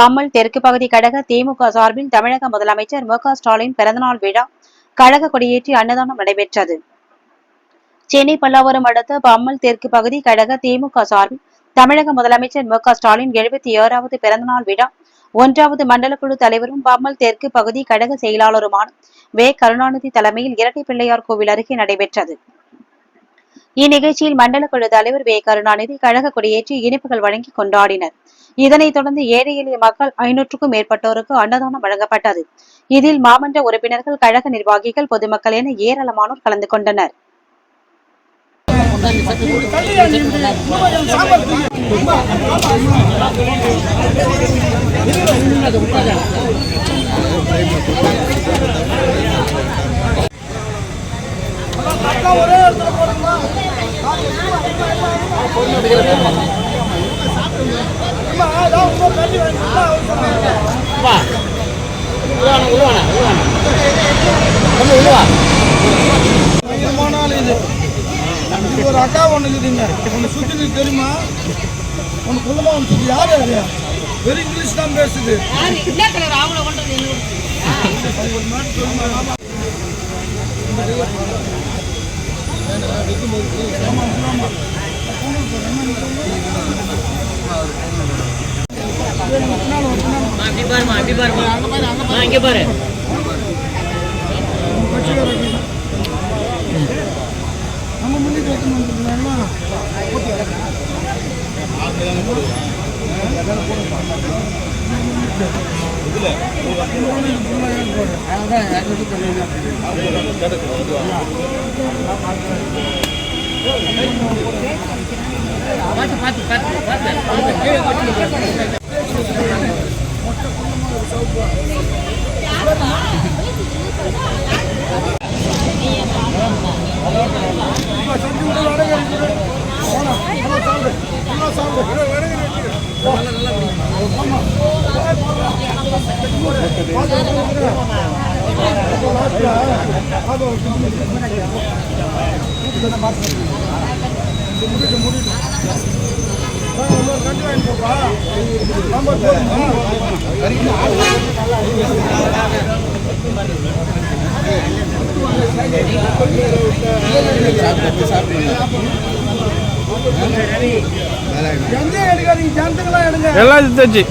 பாமல் தெற்கு பகுதி கழக திமுக சார்பில் தமிழக முதலமைச்சர் மு க ஸ்டாலின் பிறந்தநாள் விழா கழக கொடியேற்றி அன்னதானம் நடைபெற்றது. சென்னை பல்லாவரம் அடுத்த பம்மல் தெற்கு பகுதி கழக திமுக சார்பில் தமிழக முதலமைச்சர் மு க ஸ்டாலின் எழுபத்தி ஏழாவது பிறந்தநாள் விழா ஒன்றாவது மண்டல குழு தலைவரும் பம்மல் தெற்கு பகுதி கழக செயலாளருமான வே. கருணாநிதி தலைமையில் இரட்டை பிள்ளையார் கோவில் அருகே நடைபெற்றது. இந்நிகழ்ச்சியில் மண்டல குழு தலைவர் வே கருணாநிதி கழக கொடியேற்றி இனிப்புகள் வழங்கி கொண்டாடினர். இதனைத் தொடர்ந்து ஏழை எளிய மக்கள் ஐநூற்றுக்கும் மேற்பட்டோருக்கு அன்னதானம் வழங்கப்பட்டது. இதில் மாமன்ற உறுப்பினர்கள் கழக நிர்வாகிகள் பொதுமக்கள் என ஏராளமானோர் கலந்து கொண்டனர். வா உருவான உருவான உருவான கொஞ்சம் உருவா பயங்கரமான இது இது ஒரு அக்கா ஒன்று இருக்குதுங்க ஒன்று சுற்றி தெரியுமா ஒன்று குள்ளமா ஒன்று சுற்றி யார் யாரு வெறும் இங்கிலீஷ் தான் பேசுது அப்படி பாருமா அப்படி பாருமா ஆ, இங்க பாரு நம்ம முன்னிட்டு வச்சு சாப்பிடு எங்கே எடுக்காதீங்க ஜனத்துக்கெல்லாம் எடுங்க. எல்லாம் எடுத்தாச்சு.